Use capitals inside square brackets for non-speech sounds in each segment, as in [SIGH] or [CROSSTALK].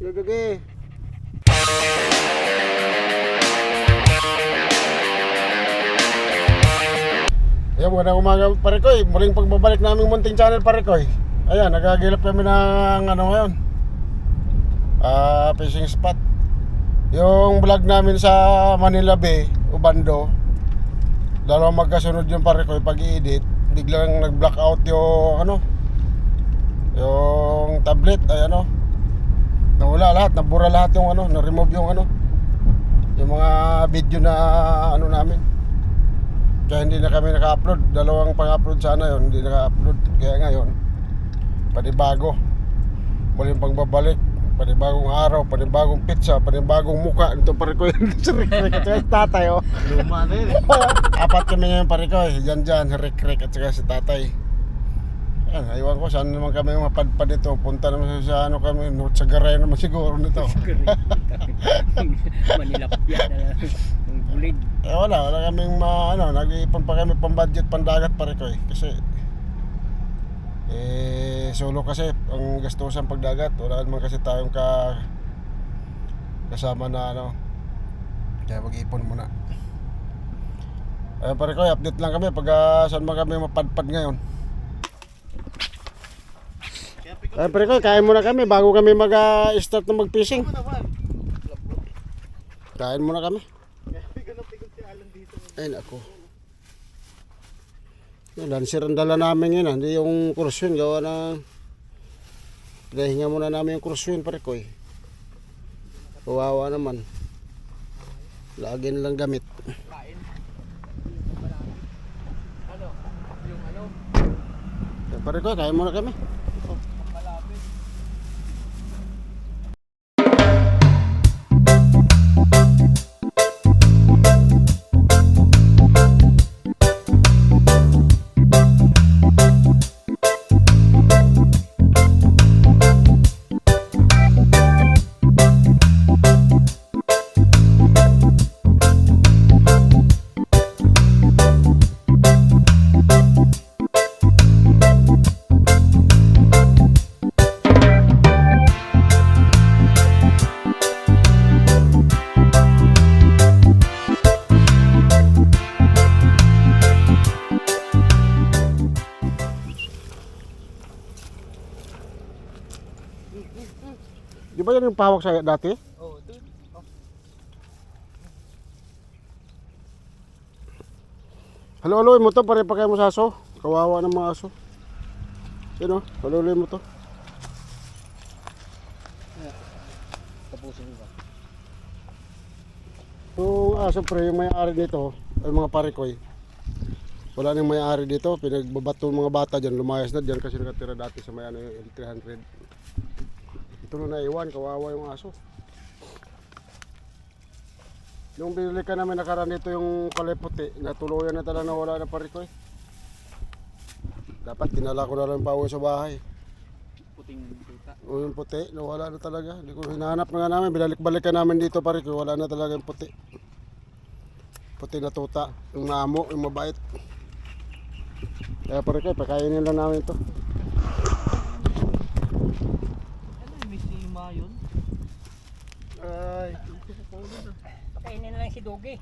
Lugagi. Ayan, magandang umaga pare ko. Muling pagbabalik namin munting channel pare ko. Ayan, nagagilap kami ng ano ngayon. Ah, fishing spot. Yung vlog namin sa Manila Bay, Ubando. Dalawang magkasunod yung pare ko pag i-edit. Biglang nag-blackout yung ano. Yung tablet, ay ano. Nawala lahat, nabura lahat yung ano, na-remove yung ano. Yung mga video na ano namin. Kaya hindi na kami naka-upload. Dalawang pang-upload sana yon hindi naka-upload. Kaya ngayon, panibago. Muling pagbabalik. Panibagong araw, panibagong pizza, panibagong muka. Ito pare ko yun [LAUGHS] sa Rick at saka si tatay. Oh. Luma na yun eh. [LAUGHS] Apat kami ngayon pare ko. eh. Diyan dyan, si Rick Rick at si tatay. Yan, aywan ko saan naman kami mapadpad dito. Punta naman sa, sa ano kami, no, sa garay naman siguro nito. [LAUGHS] Manila Pia na ng bulig. Eh wala, wala kaming ma, ano, nag-iipon pa kami pang budget pandagat pare ko eh. Kasi eh solo kasi ang gastusan pagdagat. Wala naman kasi tayong ka kasama na ano. Kaya mag-ipon muna. Ayun pare ko, update lang kami pag ah, saan man kami mapadpad ngayon. Ayun pare ko, kain muna kami bago kami mag-start na mag-fishing. Kain muna kami. Ayun ako. Lancer ang dala namin yun, ah. hindi yung cruise yun. Gawa na... Dahinga muna namin yung cruise yun, pare ko eh. Kawawa naman. Lagi nilang gamit. Ano? Yung ano? Pare ko, kain muna kami. Yan yung pawak sa dati? Oh, dun. Oh. Halo-haloy mo to, pare pa kayo mo sa aso. Kawawa ng mga aso. Yun o, halo-haloy mo to. Tapusin ko ba? Yung aso pre, yung may-ari nito, ay mga pare ko eh. Wala nang may-ari dito, pinagbabato mga bata dyan, lumayas na dyan kasi nakatira dati sa may ano yung L300. Ito na naiwan, kawawa yung aso. Nung binili ka namin nakaraan dito yung kulay puti, natuluyan na talaga nawala na pare ko eh. Dapat dinala ko na lang pa sa bahay. Puting tuta. O yung puti, nawala na talaga. Hindi ko hinahanap na nga namin. Binalik-balikan namin dito pare ko. Wala na talaga yung puti. Puti na tuta. Yung namo, yung mabait. Kaya pare ko, pakainin lang namin to. Sima yun? Ay, Pakainin na lang si Dogi.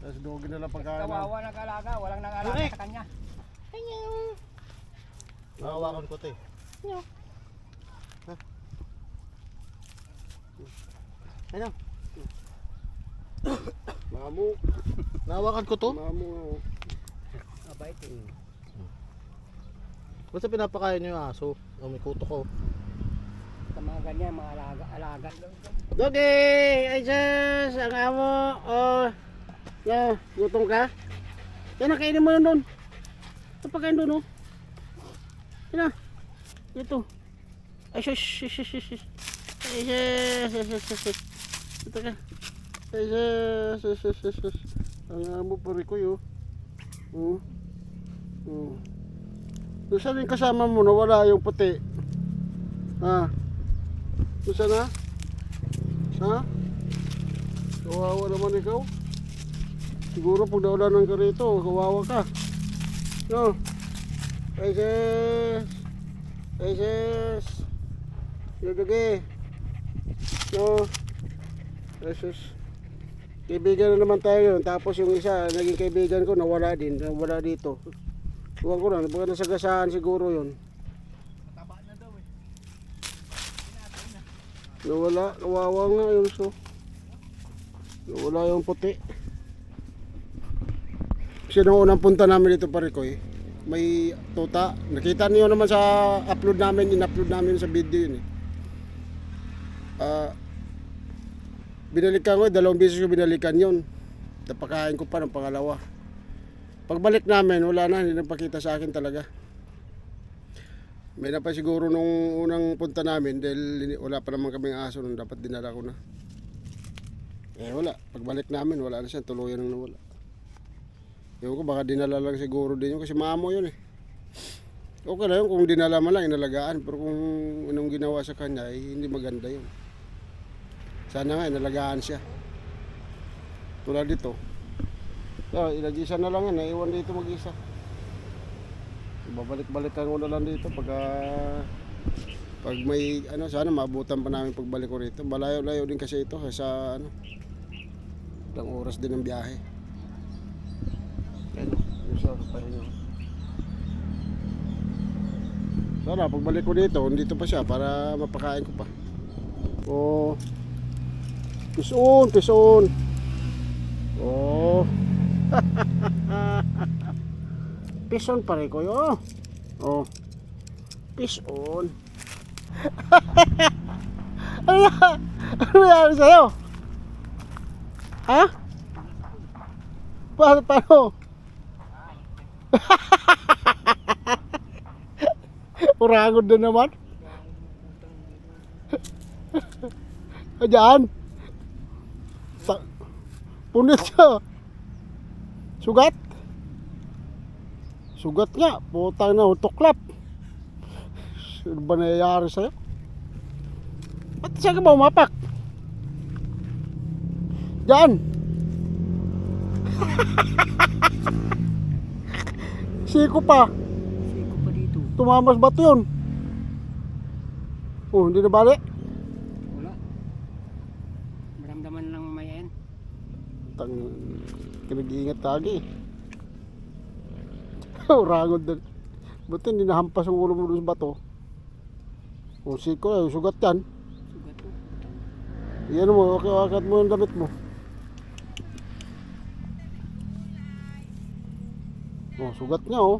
tapos dugi na lang pagkain. Kawawa nag-alaga. Walang nag-alaga sa kanya. Nahawakan ko to eh. Ha? Ano? Namo. Nawakan ko to? Oh. Abait eh. Basta pinapakain nyo yung aso. O may kuto ko. Sa mga ganyan, mga alaga. alaga. Dogi! Ay, sus! Ang amo! Oh! Yeah, gutom ka? Yan, nakainin mo yun doon. Ito pagkain doon, oh. Yan na. Ito. Ay, sus! Sus! Sus! Sus! Ay, sus! Sus! Sus! Sus! sus. Ito ka. Ay, sus! Sus! Sus! Sus! Ang amo pa rin ko, yun. Oh. Oh. Doon saan yung kasama mo? Nawala yung puti. Ah. Saan na? Ha? Kawawa naman ikaw. Siguro pag naulanan ka rito, kawawa ka. No? Ay, sis! Ay, sis! Lagagi! No. Jesus. Kaibigan na naman tayo yun. Tapos yung isa, naging kaibigan ko, nawala din. Nawala dito. Tuwan ko na, baka nasagasaan siguro yun. Nawala, kawawa nga yun so. Nawala yung puti. Kasi nung unang punta namin dito pare ko eh, may tuta. Nakita niyo naman sa upload namin, in-upload namin sa video yun eh. Ah, binalikan ko, eh, dalawang beses ko binalikan yun. Napakain ko pa ng pangalawa. Pagbalik namin, wala na, hindi nagpakita sa akin talaga. May na pa siguro nung unang punta namin dahil wala pa naman kaming aso nung dapat dinala ko na. Eh wala, pagbalik namin wala na siya, tuluyan nang nawala. Ewan ko baka dinala lang siguro din yun kasi maamo yun eh. Okay na yun kung dinala man lang, inalagaan. Pero kung anong ginawa sa kanya, eh, hindi maganda yun. Sana nga, inalagaan siya. Tulad dito. So, inag-isa na lang yan, naiwan dito mag-isa. Babalik-balikan ko na lang dito pagka pag may ano sana maabutan pa namin pagbalik ko rito. Malayo-layo din kasi ito sa ano. Ilang oras din ang biyahe. Ano. Sana pagbalik ko dito, dito pa siya para mapakain ko pa. Oh. Pison, pison. Oh. [LAUGHS] Pison pare ko yo. Oh. Pison. [LAUGHS] ano yan? Ano yan sa'yo? Ha? Paano, [LAUGHS] paano? Urangod na naman. [LAUGHS] Ayan. Punit siya. Sugat. Sugat nga. Putang na, tuklap. Ano ba nangyayari sa'yo? Ba't siya ka ba umapak? Diyan. [LAUGHS] Siko pa. Siko pa dito. Tumamas ba ito yun? Oh, hindi na bali. Wala. Maramdaman lang may yan. Tang, kinag-iingat lagi. [LAUGHS] Urangod na. Buti hindi nahampas ang ulo mo doon sa bato. O siko, eh, sugat yan. Sugat to. Yan mo, okay, wakat mo yung damit mo. Oh, sugat niya oh.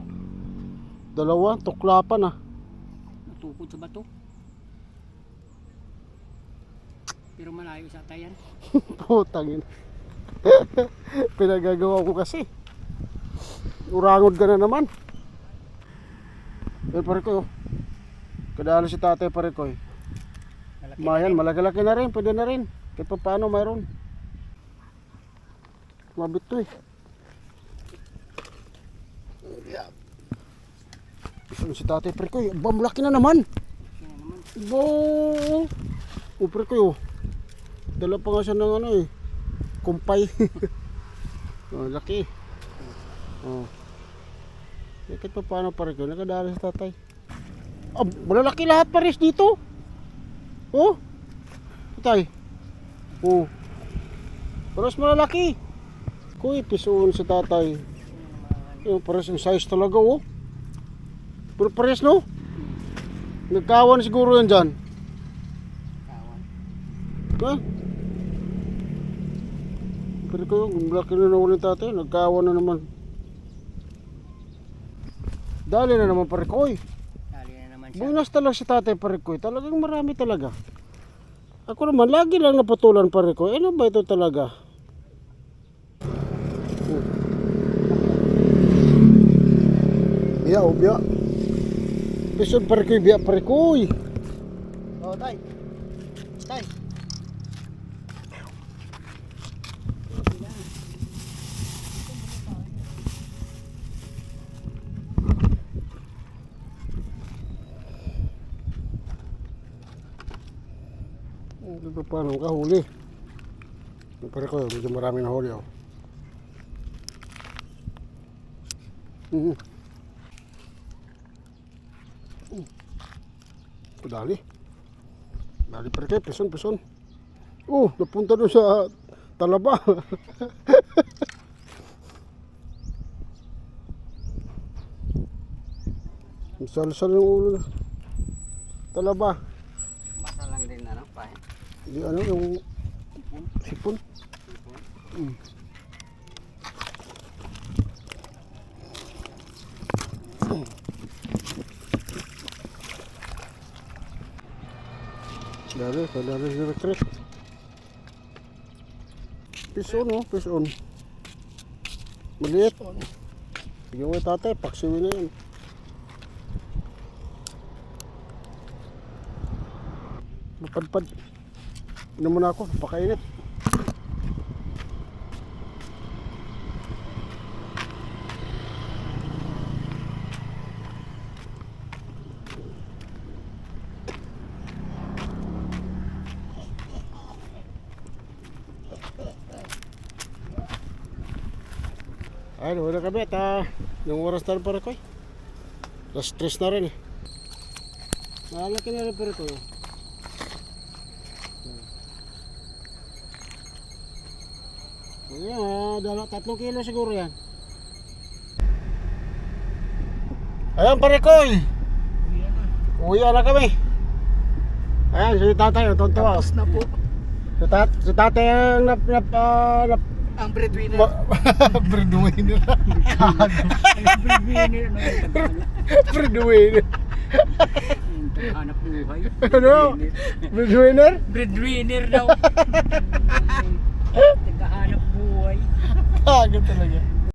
Dalawa, tuklapan ah. Natukod sa bato. Pero malayo sa tayan. [LAUGHS] Putangin. [LAUGHS] Pinagagawa ko kasi. Urangod ka na naman. Eh, pare ko. Kadalo si tatay pare ko. Malaki Mayan, malaki-laki na rin. Pwede na rin. Kahit pa paano mayroon. Mabit to eh. Si tatay pare ko? eh? Ba, malaki na naman. Yan. Bo! O ko. oh. Dala pa nga siya ng ano eh. Kumpay. [LAUGHS] oh, laki. Oh. Eh, kahit pa paano pare ko. Nakadala si tatay. Ah, malalaki lahat pares dito. Oh. Tay. Oh. Pares malalaki. Kuy, pisuon sa tatay. Yung pares yung size talaga oh. Pero pares no? Nagkawan siguro yan dyan. Kawan. Ha? Pero ko yung laki na naman ng tatay, nagkawan na naman. Dali na naman parikoy. Dali na naman siya. Bunas talaga si tatay parikoy. Talagang marami talaga. Ako naman, lagi lang naputulan parikoy. Ano ba ito talaga? Biya o biya. Pisod parikoy, biya parikoy. Oh, Ito pa paano ka huli? Pare ko, medyo marami na huli oh. Mhm. Mm. Ito dali. Dali pare kayo, pison, pison. Oh, napunta doon sa talaba. Ang [LAUGHS] Sal-sal yung ulo. na. Talaba. Basta lang din na lang pa Hindi ano yung sipon. Mm. Dari, dari si retreat. Fish on, oh, fish on. Maliit. Mo tatay, paksiwin na yun. Mapadpad. Inom muna ako, napakainit. Ay, wala kami at ah, yung oras na rin para ko eh. Last stress na rin eh. Malaki na rin para ko. Ayan, ah, dala, tatlong kilo siguro yan. Ayan pare ko eh. Uwi na kami. Ayan, si tatay, oh, tonto. Tapos na po. Si, tat, si tatay ang nap, nap, ah, nap, Ang breadwinner. [LAUGHS] breadwinner. Breadwinner yung [LAUGHS] breadwinner. Hanap buhay. Ano? Breadwinner? Breadwinner daw. [LAUGHS] Tagahanap buhay. Kagat talaga.